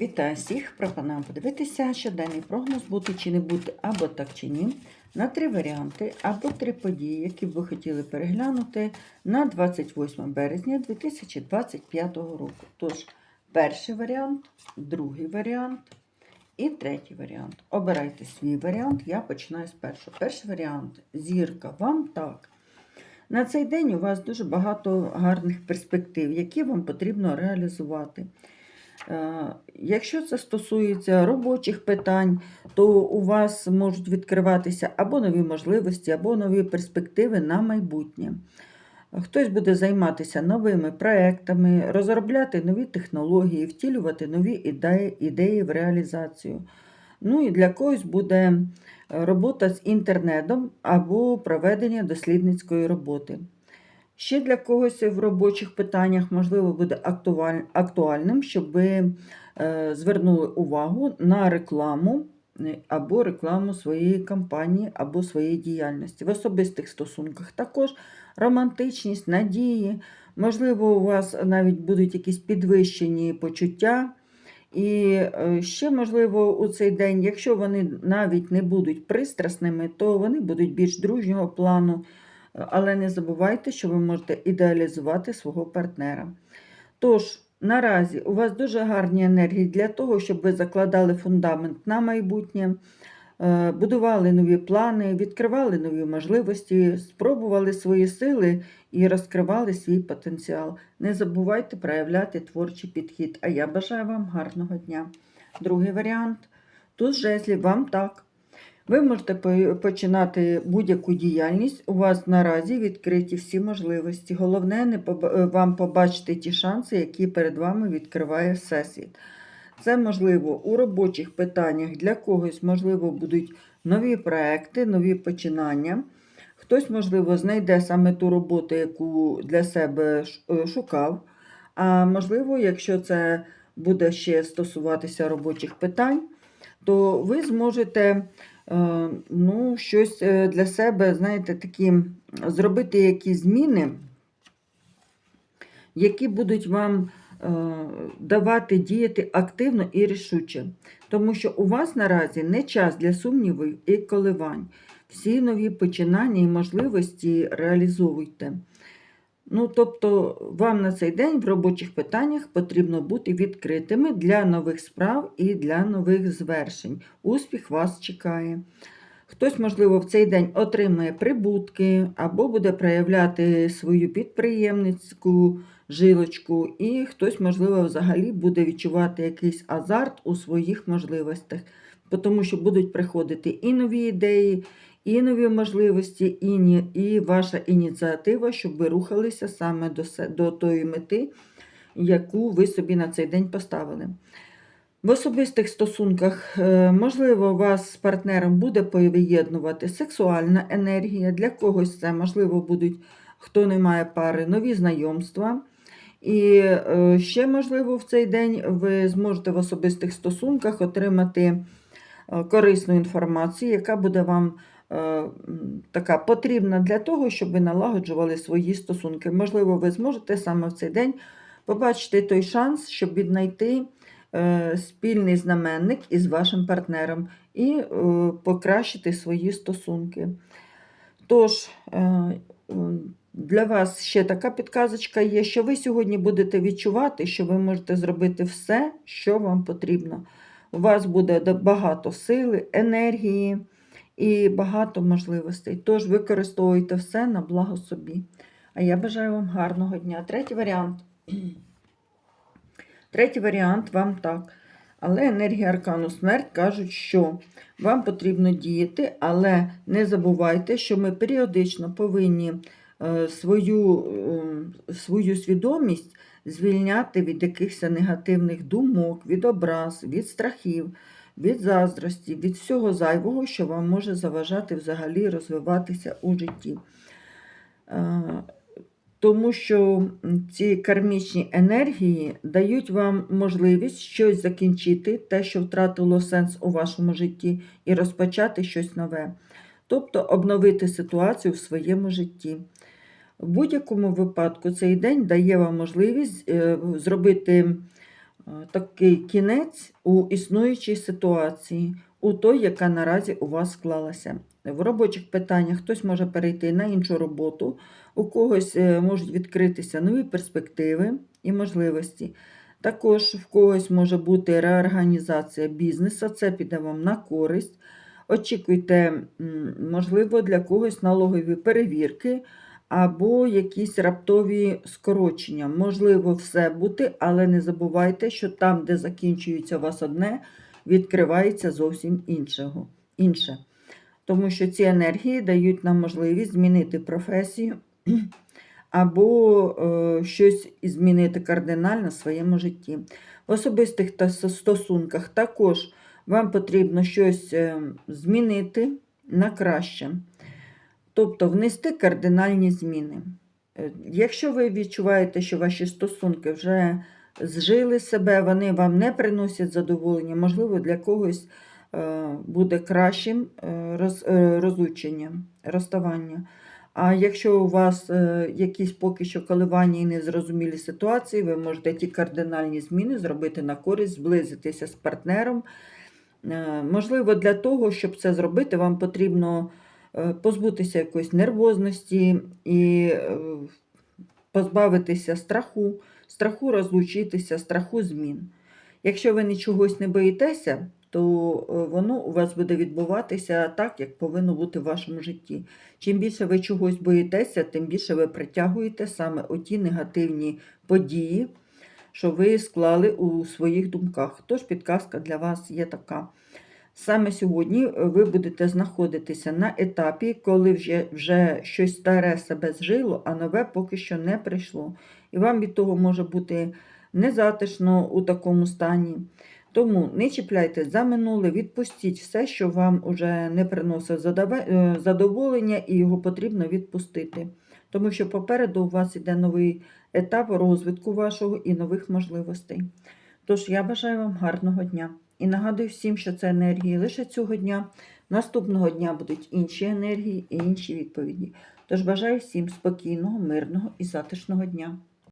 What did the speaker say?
Вітаю всіх! Пропоную подивитися, що даний прогноз бути чи не бути, або так чи ні, на три варіанти, або три події, які б ви хотіли переглянути на 28 березня 2025 року. Тож, перший варіант, другий варіант і третій варіант. Обирайте свій варіант, я починаю з першого. Перший варіант зірка, вам так. На цей день у вас дуже багато гарних перспектив, які вам потрібно реалізувати. Е, Якщо це стосується робочих питань, то у вас можуть відкриватися або нові можливості, або нові перспективи на майбутнє. Хтось буде займатися новими проектами, розробляти нові технології, втілювати нові ідеї, ідеї в реалізацію. Ну і для когось буде робота з інтернетом або проведення дослідницької роботи. Ще для когось в робочих питаннях, можливо, буде актуальним, щоб ви е, звернули увагу на рекламу е, або рекламу своєї компанії або своєї діяльності. В особистих стосунках також романтичність, надії, можливо, у вас навіть будуть якісь підвищені почуття. І е, ще, можливо, у цей день, якщо вони навіть не будуть пристрасними, то вони будуть більш дружнього плану. Але не забувайте, що ви можете ідеалізувати свого партнера. Тож, наразі у вас дуже гарні енергії для того, щоб ви закладали фундамент на майбутнє, е, будували нові плани, відкривали нові можливості, спробували свої сили і розкривали свій потенціал. Не забувайте проявляти творчий підхід. А я бажаю вам гарного дня. Другий варіант. Тут жезлів вам так. Ви можете починати будь-яку діяльність. У вас наразі відкриті всі можливості. Головне, не е, вам побачити ті шанси, які перед вами відкриває Всесвіт. Це можливо у робочих питаннях для когось, можливо, будуть нові проекти, нові починання. Хтось, можливо, знайде саме ту роботу, яку для себе е, шукав. А можливо, якщо це буде ще стосуватися робочих питань, то ви зможете ну, щось е, для себе, знаєте, такі, зробити якісь зміни, які будуть вам е, давати діяти активно і рішуче. Тому що у вас наразі не час для сумнівів і коливань. Всі нові починання і можливості реалізовуйте. Ну, тобто, вам на цей день в робочих питаннях потрібно бути відкритими для нових справ і для нових звершень. Успіх вас чекає. Хтось, можливо, в цей день отримає прибутки або буде проявляти свою підприємницьку жилочку, і хтось, можливо, взагалі буде відчувати якийсь азарт у своїх можливостях, тому що будуть приходити і нові ідеї, і нові можливості, і, і ваша ініціатива, щоб ви рухалися саме до, до тої мети, яку ви собі на цей день поставили. В особистих стосунках, е, можливо, вас з партнером буде поєднувати сексуальна енергія. Для когось це, можливо, будуть, хто не має пари, нові знайомства. І е, ще, можливо, в цей день ви зможете в особистих стосунках отримати е, корисну інформацію, яка буде вам така потрібна для того, щоб ви налагоджували свої стосунки. Можливо, ви зможете саме в цей день побачити той шанс, щоб віднайти спільний знаменник із вашим партнером і е, покращити свої стосунки. Тож, е, для вас ще така підказочка є, що ви сьогодні будете відчувати, що ви можете зробити все, що вам потрібно. У вас буде багато сили, енергії і багато можливостей. Тож використовуйте все на благо собі. А я бажаю вам гарного дня. Третій варіант. Третій варіант вам так. Але енергія аркану смерть кажуть, що вам потрібно діяти, але не забувайте, що ми періодично повинні е, свою, е, свою свідомість звільняти від якихось негативних думок, від образ, від страхів, від заздрості, від всього зайвого, що вам може заважати взагалі розвиватися у житті. Тому що ці кармічні енергії дають вам можливість щось закінчити, те, що втратило сенс у вашому житті, і розпочати щось нове. Тобто обновити ситуацію в своєму житті. В будь-якому випадку цей день дає вам можливість е, зробити е, такий кінець у існуючій ситуації, у той, яка наразі у вас склалася. В робочих питаннях хтось може перейти на іншу роботу, у когось е, можуть відкритися нові перспективи і можливості. Також в когось може бути реорганізація бізнесу, це піде вам на користь. Очікуйте, можливо, для когось налогові перевірки або якісь раптові скорочення. Можливо, все бути, але не забувайте, що там, де закінчується у вас одне, відкривається зовсім іншого, інше. Тому що ці енергії дають нам можливість змінити професію або е, щось змінити кардинально в своєму житті. В особистих та стосунках також вам потрібно щось е, змінити на краще, тобто внести кардинальні зміни. Е, Якщо ви відчуваєте, що ваші стосунки вже зжили себе, вони вам не приносять задоволення, можливо, для когось буде кращим е, е, розлученням, розставання. А якщо у вас е, якісь поки що коливання і незрозумілі ситуації, ви можете ті кардинальні зміни зробити на користь, зблизитися з партнером. Е, Можливо, для того, щоб це зробити, вам потрібно е, позбутися якоїсь нервозності і е, позбавитися страху, страху розлучитися, страху змін. Якщо ви нічогось не боїтеся, то е, воно у вас буде відбуватися так, як повинно бути в вашому житті. Чим більше ви чогось боїтеся, тим більше ви притягуєте саме оті негативні події, що ви склали у своїх думках. Тож підказка для вас є така. Саме сьогодні е, ви будете знаходитися на етапі, коли вже, вже щось старе себе зжило, а нове поки що не прийшло. І вам від того може бути незатишно у такому стані. Тому не чіпляйтесь за минуле, відпустіть все, що вам уже не приносить е, задоволення, і його потрібно відпустити. Тому що попереду у вас іде новий етап розвитку вашого і нових можливостей. Тож я бажаю вам гарного дня. І нагадую всім, що це енергії лише цього дня. Наступного дня будуть інші енергії і інші відповіді. Тож бажаю всім спокійного, мирного і затишного дня.